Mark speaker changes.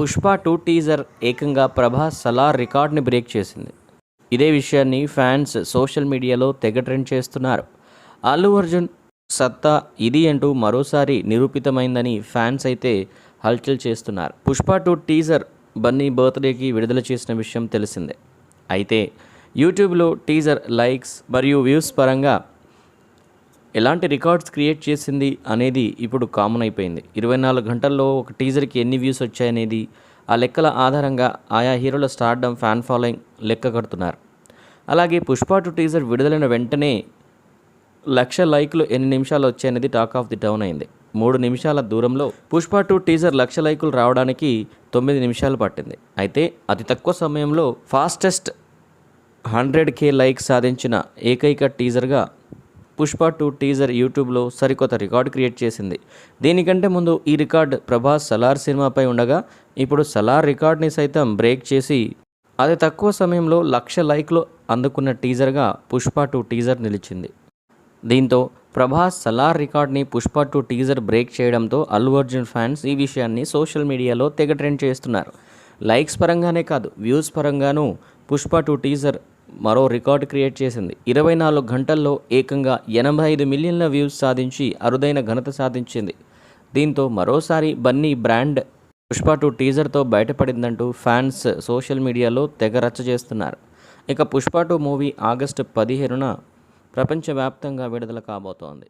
Speaker 1: Pushpa two teaser ఏకంగా Prabhas Salaar రికార్డ్ని break చేసింది. ఇదే విషయాన్ని ఫ్యాన్స్ సోషల్ మీడియాలో తెగ ట్రెండ్ చేస్తున్నారు. అల్లు అర్జున్ సత్తా ఇది అంటూ మరోసారి నిరూపితమైందని ఫ్యాన్స్ అయితే హల్చల్ చేస్తున్నారు. పుష్ప టూ టీజర్ బన్నీ బర్త్డేకి విడుదల చేసిన విషయం తెలిసిందే. అయితే యూట్యూబ్లో టీజర్ లైక్స్ మరియు వ్యూస్ పరంగా ఎలాంటి రికార్డ్స్ క్రియేట్ చేసింది అనేది ఇప్పుడు కామన్ అయిపోయింది. ఇరవై నాలుగు గంటల్లో ఒక టీజర్కి ఎన్ని వ్యూస్ వచ్చాయనేది ఆ లెక్కల ఆధారంగా ఆయా హీరోల స్టార్డమ్ ఫ్యాన్ ఫాలోయింగ్ లెక్క కడుతున్నారు. అలాగే పుష్ప టు టీజర్ విడుదలైన వెంటనే లక్ష లైకులు ఎన్ని నిమిషాలు వచ్చాయనేది టాక్ ఆఫ్ ది టౌన్ అయింది. మూడు నిమిషాల దూరంలో పుష్ప టూ టీజర్ లక్ష లైకులు రావడానికి తొమ్మిది నిమిషాలు పట్టింది. అయితే అతి తక్కువ సమయంలో ఫాస్టెస్ట్ హండ్రెడ్ కే లైక్ సాధించిన ఏకైక టీజర్గా పుష్ప టూ టీజర్ యూట్యూబ్లో సరికొత్త రికార్డ్ క్రియేట్ చేసింది. దీనికంటే ముందు ఈ రికార్డ్ ప్రభాస్ సలార్ సినిమాపై ఉండగా ఇప్పుడు సలార్ రికార్డ్ని సైతం బ్రేక్ చేసి అతి తక్కువ సమయంలో లక్ష లైక్లు అందుకున్న టీజర్గా పుష్ప టూ టీజర్ నిలిచింది. దీంతో ప్రభాస్ సలార్ రికార్డ్ని పుష్ప టూ టీజర్ బ్రేక్ చేయడంతో అల్లు అర్జున్ ఫ్యాన్స్ ఈ విషయాన్ని సోషల్ మీడియాలో తెగ ట్రెండ్ చేస్తున్నారు. లైక్స్ పరంగానే కాదు వ్యూస్ పరంగానూ పుష్ప టూ టీజర్ మరో రికార్డ్ క్రియేట్ చేసింది. ఇరవై నాలుగు గంటల్లో ఏకంగా ఎనభై ఐదు మిలియన్ల వ్యూస్ సాధించి అరుదైన ఘనత సాధించింది. దీంతో మరోసారి బన్నీ బ్రాండ్ పుష్ప టూ టీజర్తో బయటపడిందంటూ ఫ్యాన్స్ సోషల్ మీడియాలో తెగ రచ్చ చేస్తున్నారు. ఇక పుష్ప టూ మూవీ ఆగస్టు పదిహేనున ప్రపంచవ్యాప్తంగా విడుదల కాబోతోంది.